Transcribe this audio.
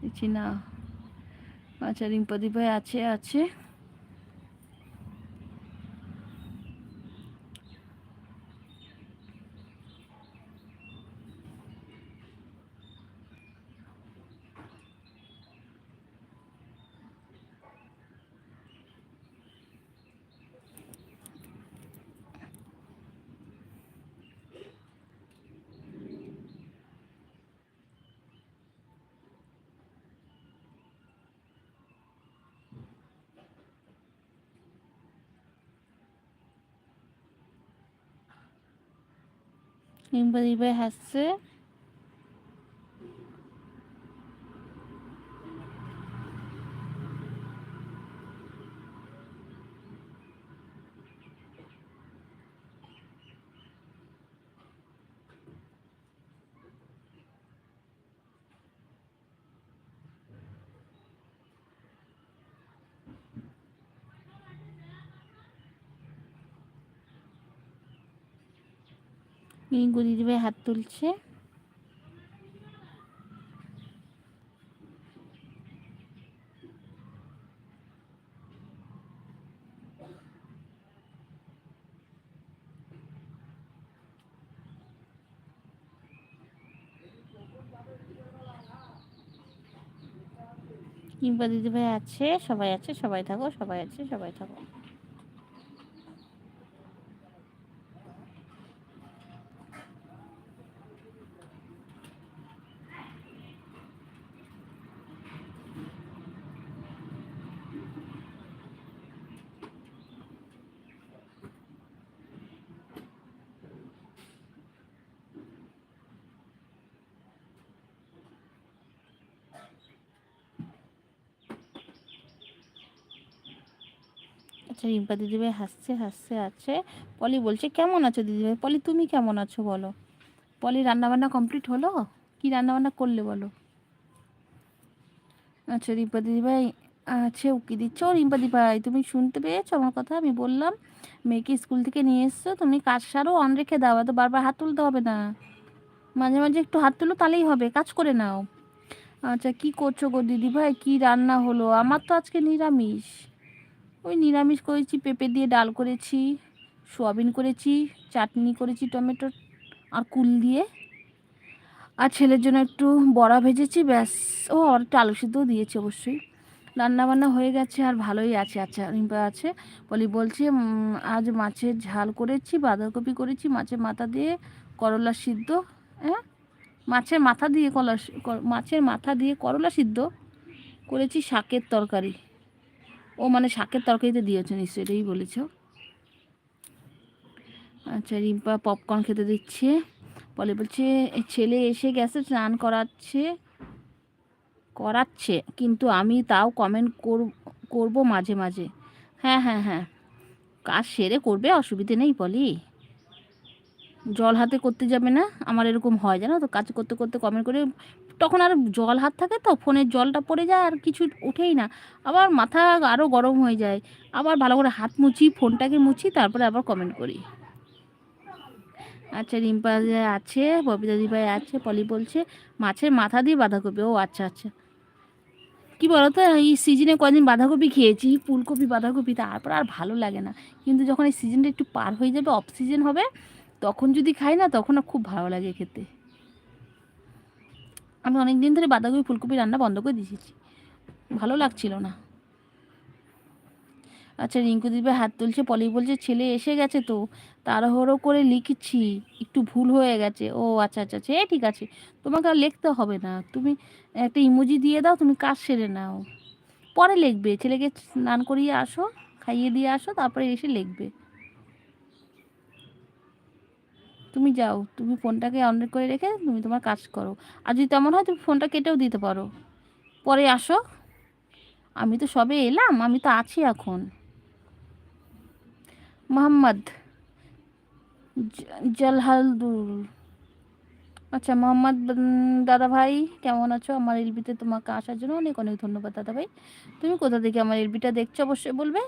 দেখছি না। আচ্ছা প্রদীপ ভাই আছে আছে। রিম্পাদি ভাই হাসছে রিঙ্কু দিদিভাই হাত তুলছে। কিংবা দিদিভাই আছে? সবাই আছে? সবাই থাকো, সবাই আছে, সবাই থাকো। আচ্ছা রিম্পা দিদিভাই হাসছে হাসছে, আছে। পলি বলছে, কেমন আছো দিদিভাই? পলি, তুমি কেমন আছো বলো? পলি, রান্নাবান্না কমপ্লিট হলো? কি রান্নাবান্না করলে বলো? আচ্ছা রিম্পা দিদিভাই, আছে, উকি দিচ্ছ? রিম্পা দিদিভাই, তুমি শুনতে পেয়েছ আমার কথা? আমি বললাম, মেয়েকে স্কুল থেকে নিয়ে এসছো, তুমি কাজ সারো, অন রেখে দাও তো বারবার হাত তুলতে হবে না। মাঝে মাঝে একটু হাত তুলো, তাহলেই হবে, কাজ করে নাও। আচ্ছা কি করছ গো দিদিভাই? কি রান্না হলো? আমার তো আজকে নিরামিষ। ওই নিরামিষ করেছি, পেঁপে দিয়ে ডাল করেছি, সোয়াবিন করেছি, চাটনি করেছি টমেটো আর কুল দিয়ে। আর ছেলের জন্য একটু বড়া ভেজেছি, ব্যাস। ও, আর একটু আলু সিদ্ধও দিয়েছি অবশ্যই। রান্নাবান্না হয়ে গেছে আর ভালোই আছে আচ্ছা রিম্পা আছে বলি বলছে আজ মাছের ঝাল করেছি, বাঁধাকপি করেছি, মাছের মাথা দিয়ে করলা সিদ্ধ হ্যাঁ? মাছের মাথা দিয়ে কলা মাছের মাথা দিয়ে করলা সিদ্ধ করেছি শাকের তরকারি। ও মানে শাকের তরকারিতে দিয়েছে, নিশ্চয়ই এটাই বলেছ। আচ্ছা রিম্পা পপকর্ন খেতে দিচ্ছে। বলে বলছে ছেলে এসে গেছে, স্নান করাচ্ছে করাচ্ছে, কিন্তু আমি তাও কমেন্ট করব মাঝে মাঝে। হ্যাঁ হ্যাঁ হ্যাঁ কাজ সেরে করবে, অসুবিধে নেই বলি। জল হাতে করতে যাবে না, আমার এরকম হয়, জানো তো? কাজ করতে করতে কমেন্ট করে তখন আর জল হাত থাকে তো, ফোনের জলটা পড়ে যায় আর কিছু উঠেই না। আবার মাথা আরও গরম হয়ে যায়। আবার ভালো করে হাত মুছি, ফোনটাকে মুছি, তারপরে আবার কমেন্ট করি। আচ্ছা রিম্পা আছে, ববিতা দিভাই আছে, পলি বলছে, মাছের মাথা দিয়ে বাঁধাকপি। ও আচ্ছা আচ্ছা। কি বলতো, এই সিজনে কদিন বাঁধাকপি খেয়েছি, ফুলকপি, বাঁধাকপি, তারপর আর ভালো লাগে না। কিন্তু যখন এই সিজনটা একটু পার হয়ে যাবে অফ সিজন হবে, তখন যদি খাই না, তখন খুব ভালো লাগে খেতে। আমি অনেক দিন ধরে বাঁধাকপি, ফুলকপি রান্না বন্ধ করে দিয়েছি। ভালো লাগছিল না। আচ্ছা রিঙ্কু দিবে হাত তুলছে পলি বলছে, ছেলে এসে গেছে তো, তাড়াহুড়ো করে লিখছি, একটু ভুল হয়ে গেছে। ও আচ্ছা আচ্ছা আচ্ছা ঠিক আছে, তোমাকে আর লিখতে হবে না। তুমি একটা ইমোজি দিয়ে দাও, তুমি কাজ সেরে নাও। পরে লিখবে, ছেলেকে স্নান করিয়ে আসো, খাইয়ে দিয়ে আসো, তারপরে এসে লিখবে। তুমি যাও, তুমি ফোনটাকে অন করে রেখে তুমি তোমার কাজ করো। আর যদি তেমন হয়, তুমি ফোনটা কেটেও দিতে পারো। পরে আসো। আমি তো সবে এলাম, আমি তো আছি এখন। মোহাম্মদ জলহালদুল আচ্ছা মোহাম্মদ দাদা ভাই কেমন আছো? আমার এলবিতে তোমাকে আসার জন্য অনেক অনেক ধন্যবাদ দাদা ভাই তুমি কোথা থেকে আমার এলবিটা দেখছ? অবশ্যই বলবে।